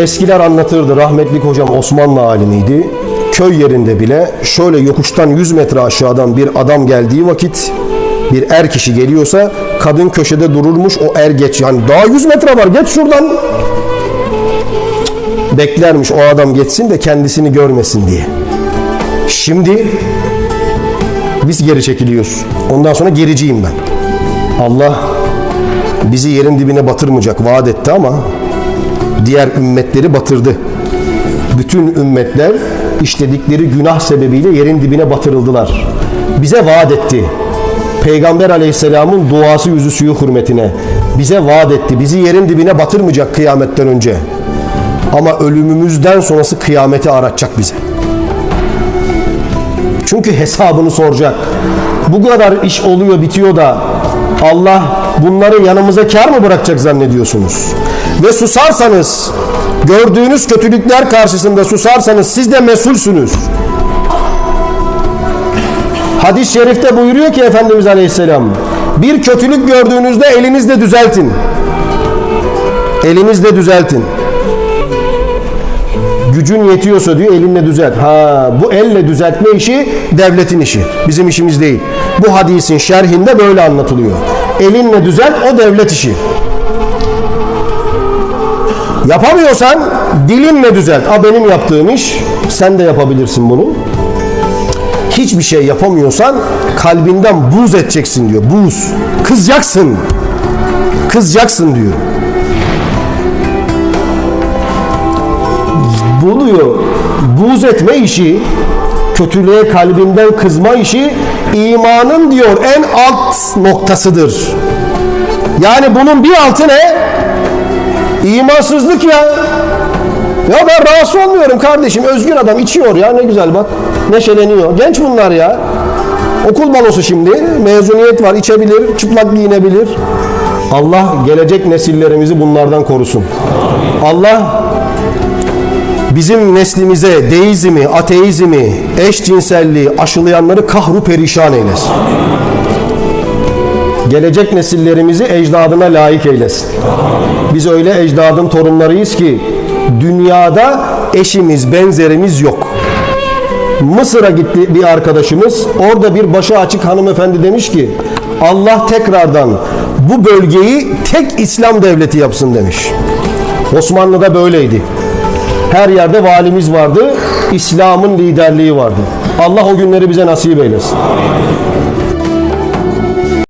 Eskiler anlatırdı. Rahmetli hocam Osmanlı alimiydi. Köy yerinde bile şöyle yokuştan 100 metre aşağıdan bir adam geldiği vakit bir er kişi geliyorsa kadın köşede dururmuş o er geç. Yani daha 100 metre var geç şuradan. Beklermiş o adam geçsin de kendisini görmesin diye. Şimdi biz geri çekiliyoruz. Ondan sonra gericiyim ben. Allah bizi yerin dibine batırmayacak vaat etti ama diğer ümmetleri batırdı. Bütün ümmetler işledikleri günah sebebiyle yerin dibine batırıldılar. Bize vaat etti. Peygamber aleyhisselamın duası yüzü suyu hürmetine bize vaat etti. Bizi yerin dibine batırmayacak kıyametten önce. Ama ölümümüzden sonrası kıyameti aratacak bize. Çünkü hesabını soracak. Bu kadar iş oluyor bitiyor da Allah bunları yanımıza kar mı bırakacak zannediyorsunuz? Ve susarsanız gördüğünüz kötülükler karşısında susarsanız siz de mesulsünüz. Hadis-i şerifte buyuruyor ki Efendimiz Aleyhisselam bir kötülük gördüğünüzde elinizle düzeltin. Elinizle düzeltin. Gücün yetiyorsa diyor elinle düzelt. Ha bu elle düzeltme işi devletin işi. Bizim işimiz değil. Bu hadisin şerhinde böyle anlatılıyor. Elinle düzelt o devlet işi. Yapamıyorsan dilinle düzelt. A benim yaptığım iş. Sen de yapabilirsin bunu. Hiçbir şey yapamıyorsan kalbinden buz edeceksin diyor. Buz. Kızacaksın. Kızacaksın diyor. bunu buz etme işi, kötülüğe kalbinden kızma işi imanın diyor en alt noktasıdır. Yani bunun bir altı ne? İmansızlık ya. Ya ben rahatsız olmuyorum kardeşim. Özgür adam içiyor ya ne güzel bak. Neşeleniyor. Genç bunlar ya. Okul balosu şimdi. Mezuniyet var. içebilir. Çıplak giyinebilir. Allah gelecek nesillerimizi bunlardan korusun. Allah bizim neslimize deizmi, ateizmi, eşcinselliği aşılayanları kahru perişan eylesin. Gelecek nesillerimizi ecdadına layık eylesin. Biz öyle ecdadın torunlarıyız ki dünyada eşimiz, benzerimiz yok. Mısır'a gitti bir arkadaşımız. Orada bir başı açık hanımefendi demiş ki Allah tekrardan bu bölgeyi tek İslam devleti yapsın demiş. Osmanlı'da böyleydi. Her yerde valimiz vardı. İslam'ın liderliği vardı. Allah o günleri bize nasip eylesin.